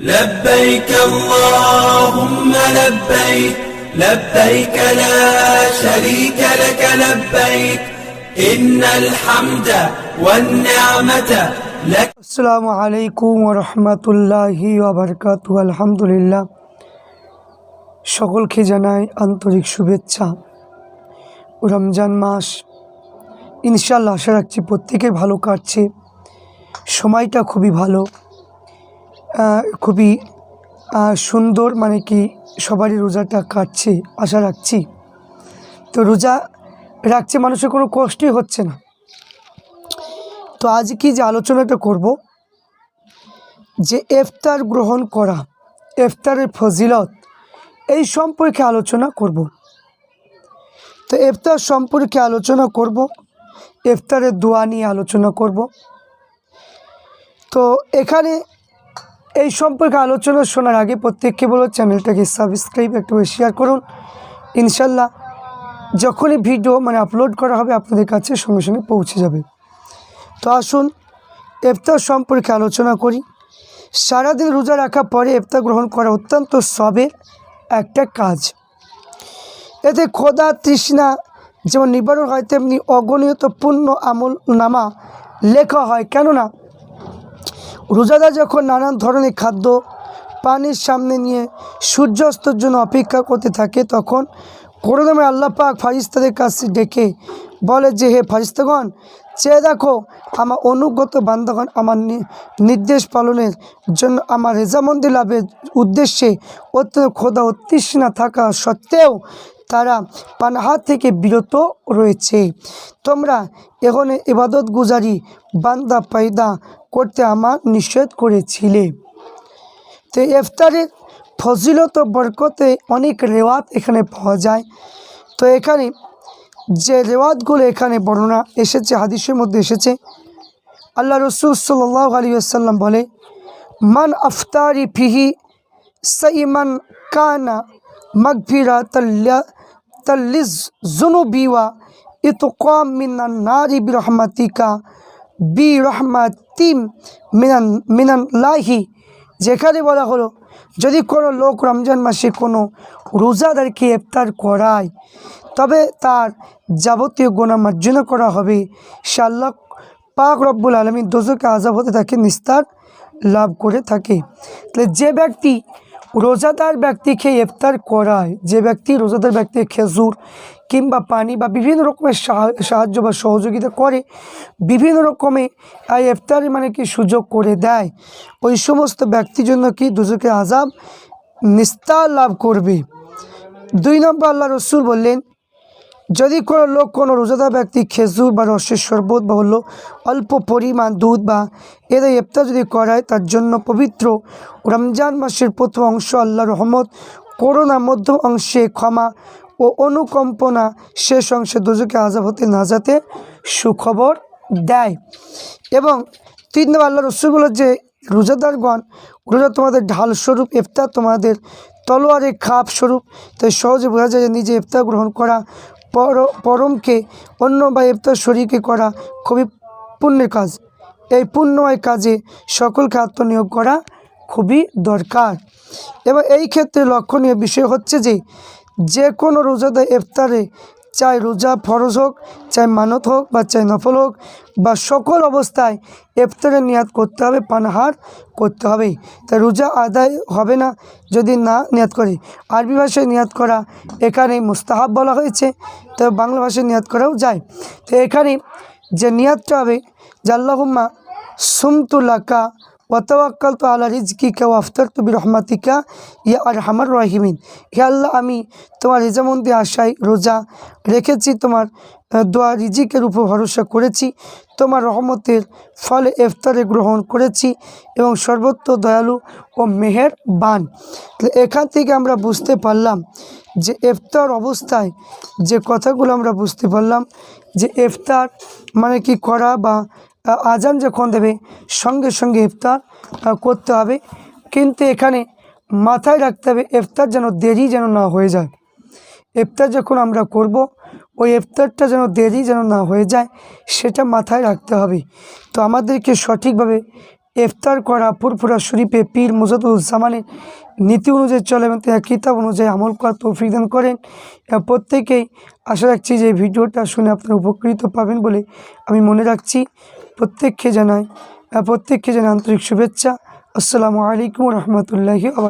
لبيك اللهم لبيك لبيك لا شريك لك لبيك إن الحمد والنعمة لك আসসালামু আলাইকুম রহমতুল্লাহি আবরকাত আলহামদুলিল্লাহ সকলকে জানাই আন্তরিক শুভেচ্ছা রমজান মাস ইনশাল্লাহ আশা রাখছি প্রত্যেকের ভালো কাটছে সময়টা খুবই ভালো আহ, খুবই সুন্দর মানে কি সবারই রোজাটা কাটছে, আশা রাখছি। তো রোজা রাখছে মানুষের কোনো কষ্টই হচ্ছে না। তো আজ কি যে আলোচনাটা করব, যে ইফতার গ্রহণ করা, ইফতারের ফজিলত, এই সম্পর্কে আলোচনা করব। তো ইফতার সম্পর্কে আলোচনা করব, ইফতারের দোয়া নিয়ে আলোচনা করব। তো এখানে এই সম্পর্কে আলোচনা শোনার আগে প্রত্যেককে বলো চ্যানেলটাকে সাবস্ক্রাইব, একটু শেয়ার করুন। ইনশাল্লাহ যখনই ভিডিও মানে আপলোড করা হবে, আপনাদের কাছে সঙ্গে সঙ্গে পৌঁছে যাবে। তো আসুন এফতার সম্পর্কে আলোচনা করি। সারাদিন রোজা রাখা পরে ইফতার গ্রহণ করা অত্যন্ত সবের একটা কাজ। এতে খোদা তৃষ্ণা যেমন নিবারণ হয়, তেমনি অগণিত পূর্ণ আমল নামা লেখা হয়। কেননা রোজাদার যখন নানান ধরনের খাদ্য পানির সামনে নিয়ে সূর্যাস্তর জন্য অপেক্ষা করতে থাকে, তখন কোনো দামে আল্লাহ পাক ফারিস্তাদের কাছে ডেকে বলে যে, হে ফারিস্তাগণ চেয়ে দেখো আমার অনুগত বান্দাগণ আমার নির্দেশ পালনের জন্য আমার রেজামন্দি লাভের উদ্দেশ্যে অত্যন্ত ক্ষোধা অতৃষ্ণা থাকা সত্ত্বেও তারা পানাহার থেকে বিরত রয়েছে। তোমরা এখানে ইবাদত গুজারি, বান্দা পায়দা করতে আমার নিষেধ করেছিলে। তো ইফতারের ফজিলত বরকতে অনেক রেওয়াত এখানে পাওয়া যায়। তো এখানে যে রেওয়াতগুলো এখানে বর্ণনা এসেছে, হাদিসের মধ্যে এসেছে, আল্লাহ রসুল সাল্লাহ আলী আসাল্লাম বলে, মান আফতারি ফিহি সাইমান কানা মগফিরা তাল্লা তাল্লিজ জুনুবিওয়া ইতকাম মিনান নারি বিরহমাতিকা বি রহমাতিম মিনান মিনান লাহি যেখানে বলা হলো, যদি কোনো লোক রমজান মাসে কোনো রোজাদারকে ইফতার করায়, তবে তার যাবতীয় গোনা মার্জনা করা হবে। সে পাক রব্বুল আলমী দোজকে আজাব হতে তাকে নিস্তার লাভ করে থাকে। তাহলে যে ব্যক্তি রোজাদার ব্যক্তিকে ইফতার করায়, যে ব্যক্তি রোজাদার ব্যক্তি খেজুর কিংবা পানি বা বিভিন্ন রকমের সাহা- সাহায্য বা সহযোগিতা করে, বিভিন্ন রকমে এই ইফতারি মানে কি সুযোগ করে দেয়। ওই সমস্ত ব্যক্তির জন্য কি দুজকে আজাব নিস্তার লাভ করবে? দুই নম্বর আল্লাহ রসুল বললেন যদি কোনো লোক, কোনো রোজাদার ব্যক্তি খেজুর বা রসের শরবত বা হলো অল্প পরিমাণ দুধ বা এদের ইফতার যদি করায়, তার জন্য পবিত্র রমজান মাসের প্রথম অংশ আল্লাহ রহমত, করোনা মধ্য অংশে ক্ষমা ও অনুকম্পনা শেষ অংশে দুজকে আজাব হতে না যাতে সুখবর দেয়। এবং তিন নম্বর আল্লাহ রসুল বলে যে, রোজাদারগণ, রোজা তোমাদের ঢাল স্বরূপ, ইফতার তোমাদের তলোয়ারে খাপ স্বরূপ। তাই সহজে বোঝা যায় যে, নিজে ইফতার গ্রহণ করা পর, পরমকে, অন্য বা ইফতার শরীকে করা খুবই পুণ্যের কাজ। এই পুণ্যময় কাজে সকলকে আত্মনিয়োগ করা খুবই দরকার। এবং এই ক্ষেত্রে লক্ষণীয় বিষয় হচ্ছে যে যে কোনো রোজাদার ইফতারে চাই রোজা ফরজ হোক, চাই মানত হোক বা চাই নফল হোক বা সকল অবস্থায় ইফতারে নিয়াত করতে হবে, পানাহার করতে হবে। তাই রোজা আদায় হবে না যদি না নিয়াত করে। আরবি ভাষায় নিয়াত করা এখানে মুস্তাহাব বলা হয়েছে তবে বাংলা ভাষায় নিয়াত করাও যায়। তো এখানে যে নিয়াতটা হবে যে আল্লাহুম্মা সুমতুল্লাকা ওয়াতাওয়াক্কাল তো আল্লাহ রিজকিকা ও আফতার তু রহমাতিকা ইয়া আর হামার রাহিমিন হে আল্লাহ, আমি তোমার রেজামন্দি আশায় রোজা রেখেছি, তোমার দোয়া রিজিকের উপর ভরসা করেছি, তোমার রহমতের ফলে ইফতারে গ্রহণ করেছি এবং সর্বত্র দয়ালু ও মেহের বান এখান থেকে আমরা বুঝতে পারলাম যে ইফতার অবস্থায় যে কথাগুলো আমরা বুঝতে পারলাম যে ইফতার মানে কি করা বা আজান যখন দেবে, সঙ্গে সঙ্গে ইফতার করতে হবে। কিন্তু এখানে মাথায় রাখতে হবে, ইফতার যেন দেরি যেন না হয়ে যায়। ইফতার যখন আমরা করব, ওই ইফতারটা যেন দেরি যেন না হয়ে যায়, সেটা মাথায় রাখতে হবে। তো আমাদেরকে সঠিকভাবে ইফতার করা ফুরফুরা শরীফে পীর মুজাদুজ্জামানের নীতি অনুযায়ী চলে এবং তার কিতাব অনুযায়ী আমল করা তৌফিক দান করেন। প্রত্যেকেই আশা রাখছি যে ভিডিওটা শুনে আপনারা উপকৃত পাবেন বলে আমি মনে রাখছি। প্রত্যেককে জানাই প্রত্যেককে জানাই আন্তরিক শুভেচ্ছা। আসসালামু আলাইকুম রহমতুল্লাহি আবার